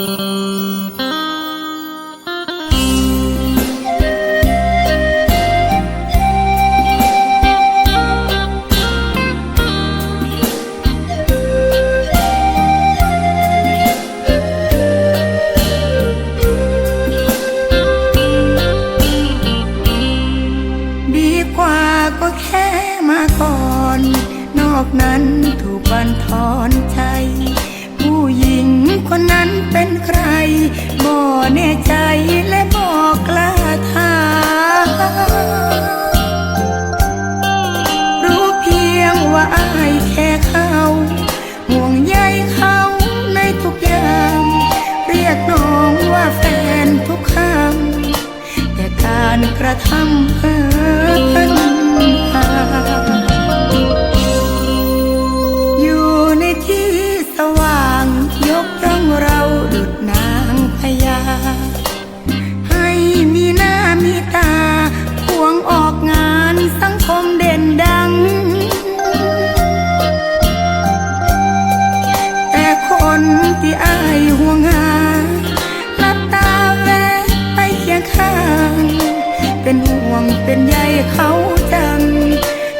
ดีกว่าก็แค่มาก่อน นอกนั้นถูกบันทอนใจ ผู้หญิง คนนั้นเป็นใคร บ่แน่ใจและบอกกล้าถามรู้เพียงว่าอายแค่เขาห่วงใยเขาในทุกอย่างเรียกน้องว่าแฟนทุกคำแต่การกระทำเพิ่นหา เป็นใยเขาจัง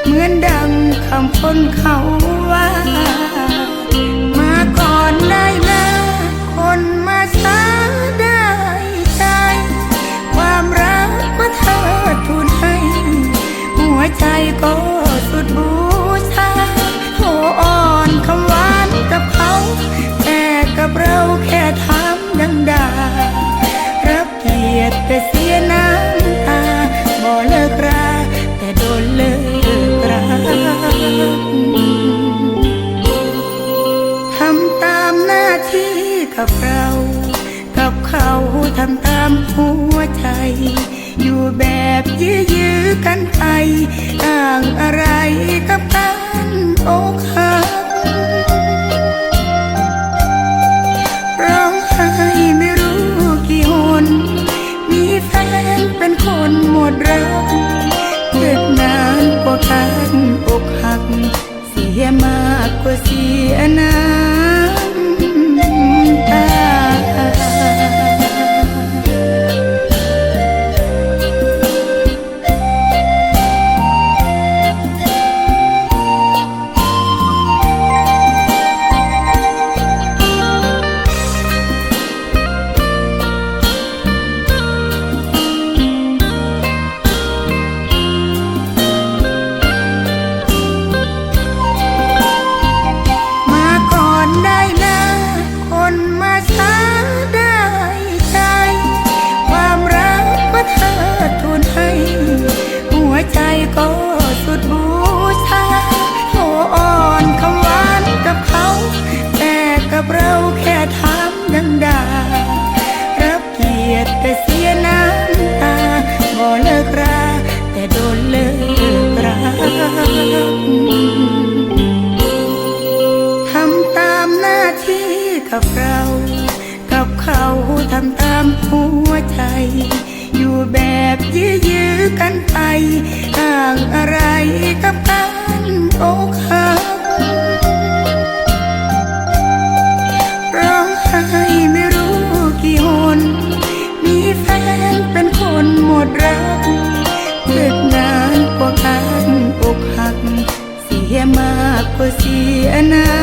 เหมือนดังคำคนเขาว่า มาก่อนได้นะคนมาช้าได้ใจ ความรักก็เธอทูลให้ หัวใจก็สุดบูชาโหอ่อนคำหวานกับเขา แต่กับเราแค่ถามดังดารับเกียรติแต่เสียน้ำ กับเรา กับเขาทำตามหัวใจ อยู่แบบยื้อยื้อๆกันไปต่างอะไรกับการอกหักร้องไห้ไม่รู้กี่หน มีแฟนเป็นคนหมดรักเกิดนานกว่าการอกหัก เสียมากกว่าเสียน้ำ กับเราแค่ถามดังดารับเกียรติแต่เสียน้ำตาบ่เลิกราแต่โดนเลิกราทำตามหน้าที่กับเรา กับเขาทำตามหัวใจ อยู่แบบยื้อยื้อๆกันไป ต่างอะไรกับการอก มีแฟนเป็นคนหมดรักเกิดนานกว่าการอกหัก เสียมากกว่าเสียนา